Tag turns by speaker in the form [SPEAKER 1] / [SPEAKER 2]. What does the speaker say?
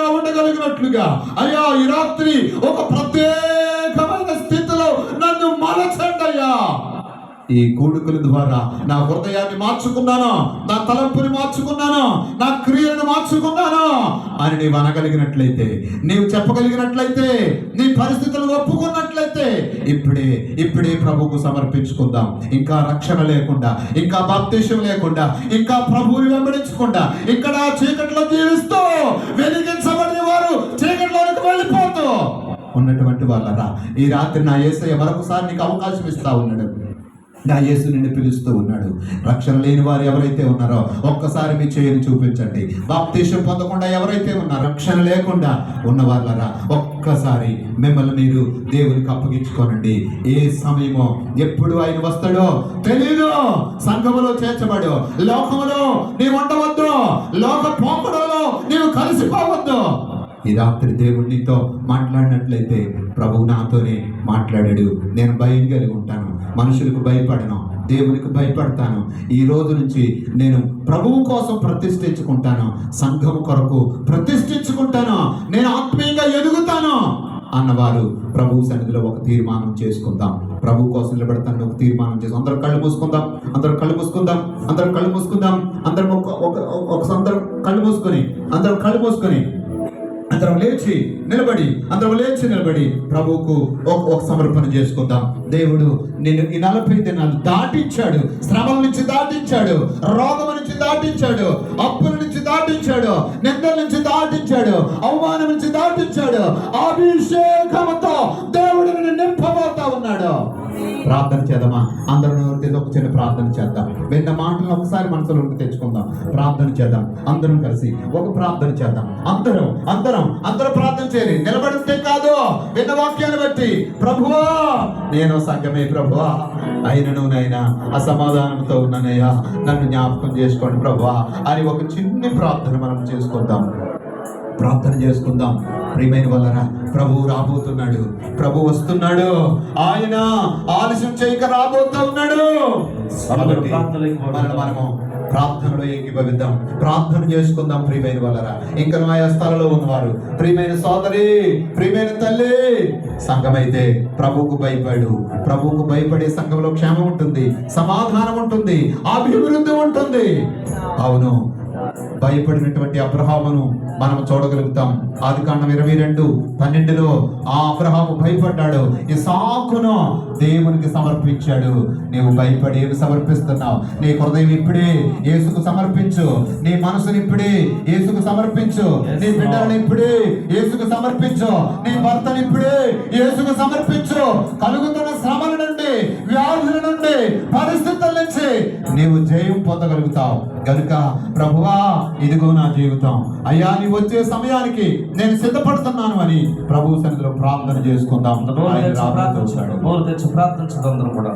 [SPEAKER 1] నెమ్మదిగా ఉండగలిగినట్లుగా. అయ్యా ఈ రాత్రి ఒక ప్రత్యేకమైన స్థితిలో నన్ను మలచండి అయ్యా. ఈ కూడుకుల ద్వారా నా హృదయాన్ని మార్చుకున్నాను? నా తలంపుని మార్చుకున్నాను? నా క్రియను మార్చుకున్నాను అని నీవు అనగలిగినట్లయితే నీవు చెప్పగలిగినట్లయితే నీ పరిస్థితులు ఒప్పుకున్నట్లయితే ఇప్పుడే ఇప్పుడే ప్రభువుకు సమర్పించుకుందాం. ఇంకా రక్షణ లేకుండా ఇంకా బాప్తీసం లేకుండా ఇంకా ప్రభువుని వెంబడించకుండా ఇక్కడ చీకట్లో జీవిస్తూ వెలిగించబడిన వారు చీకట్లోనికి వెళ్ళిపోతూ ఉన్నటువంటి వాళ్ళరా. ఈ రాత్రి నా ఏసయ్య మరొకసారి నీకు అవకాశం ఇస్తా ఉన్నాడు. నా యేసు నిన్ను పిలుస్తూ ఉన్నాడు. రక్షణ లేని వారు ఎవరైతే ఉన్నారో ఒక్కసారి మీ చేయని చూపించండి. బాప్తీసం పొందకుండా ఎవరైతే ఉన్నారో రక్షణ లేకుండా ఉన్నవారులరా ఒక్కసారి మిమ్మల్ని మీరు దేవునికి అప్పగించుకోనండి. ఏ సమయమో ఎప్పుడు ఆయన వస్తాడో తెలీదు. సంఘములో చేర్చబడు. లోకములో నీవు ఉండవద్దు. లోక పోకడో ఈ రాత్రి దేవుడు నీతో మాట్లాడినట్లయితే ప్రభువు నాతోనే మాట్లాడాడు. నేను భయం కలిగి ఉంటాను. మనుషులకు భయపడను. దేవునికి భయపడతాను. ఈ రోజు నుంచి నేను ప్రభువు కోసం ప్రతిష్ఠించుకుంటాను. సంఘం కొరకు ప్రతిష్ఠించుకుంటాను. నేను ఆత్మీయంగా ఎదుగుతాను అన్నవారు ప్రభు సన్నిధిలో ఒక తీర్మానం చేసుకుందాం. ప్రభు కోసం నిలబడతాను ఒక తీర్మానం చేసుకుందాం అందరం కళ్ళు మూసుకుందాం. అందరం కళ్ళు మూసుకుందాం. అందరం కళ్ళు మూసుకుందాం. అందరం లేచి నిలబడి అందరం లేచి నిలబడి ప్రభువుకు ఒక ఒక సమర్పణ చేసుకుందాం. దేవుడు నిన్ను ఈ నలభై దినాలు దాటించాడు. శ్రమల నుంచి దాటించాడు. రోగం నుంచి దాటించాడు. అప్పుల నుంచి దాటించాడు. నిందల నుంచి దాటించాడు. అవమానం నుంచి దాటించాడు. అభిషేకంతో దేవుడు నిన్ను నింపబోతా ఉన్నాడు. ప్రార్థన చేద్దామా? అందరం నోరు ఒక చిన్న ప్రార్థన చేద్దాం. విన్న మాటలను ఒకసారి మనసులోకి తెచ్చుకుందాం. ప్రార్థన చేద్దాం. అందరం కలిసి ఒక ప్రార్థన చేద్దాం. అందరం అందరం అందరం ప్రార్థన చేయాలి నిలబడితే కాదు. విన్న వాక్యాన్ని బట్టి ప్రభువా నేను సంఘమే ప్రభువా. అయినను నైనా అసమాధానంతో ఉన్ననయ్యా. నన్ను జ్ఞాపకం చేసుకోండి ప్రభువా. అని ఒక చిన్న ప్రార్థన మనం చేసుకుందాం. ప్రార్థన చేసుకుందాం. ప్రియమైన వల్లరా ప్రభు రాబోతున్నాడు. ప్రభు వస్తున్నాడు. ఆయన ఆలస్యం చేయక రాబోతూ ఉన్నాడు. కాబట్టి మనం మనము ప్రార్థనలో ఏకీభవిద్దాం. ప్రార్థన చేసుకుందాం ప్రియమైన వల్లరా ఇంకా ఆయా స్థలంలో ఉన్నవారు ప్రియమైన సోదరి ప్రియమైన తల్లి సంఘమైతే ప్రభువుకు భయపడు. ప్రభువుకు భయపడే సంఘంలో క్షేమం ఉంటుంది సమాధానం ఉంటుంది అభివృద్ధి ఉంటుంది. అవును భయపడినటువంటి అబ్రహామును మనం చూడగలుగుతాం. ఆది కాండం ఇరవై రెండు పన్నెండులో ఆ అబ్రహాము భయపడ్డాడు. ఈ సాకును దేవునికి సమర్పించాడు. నీవు భయపడి ఏమి సమర్పిస్తున్నావు? నీ హృదయం ఇప్పుడే యేసుకు సమర్పించు. నీ మనసుని ఇప్పుడే యేసుకు సమర్పించు. నీ బిడ్డలను ఇప్పుడే యేసుకు సమర్పించు. నీ భర్తని ఇప్పుడే యేసుకు సమర్పించు. కలుగుతున్న శ్రమల నుండి వ్యాధుల నుండి పరిస్థితుల నుంచి నీవు జయం పొందగలుగుతావు. గనుక ప్రభువా ఇదిగో నా జీవితం. అయ్యా నీ వచ్చే సమయానికి నేను సిద్ధపడుతున్నాను అని ప్రభు సన్నిధిలో ప్రార్థన చేసుకుందాం.
[SPEAKER 2] ప్రార్థించాడు అందరం కూడా.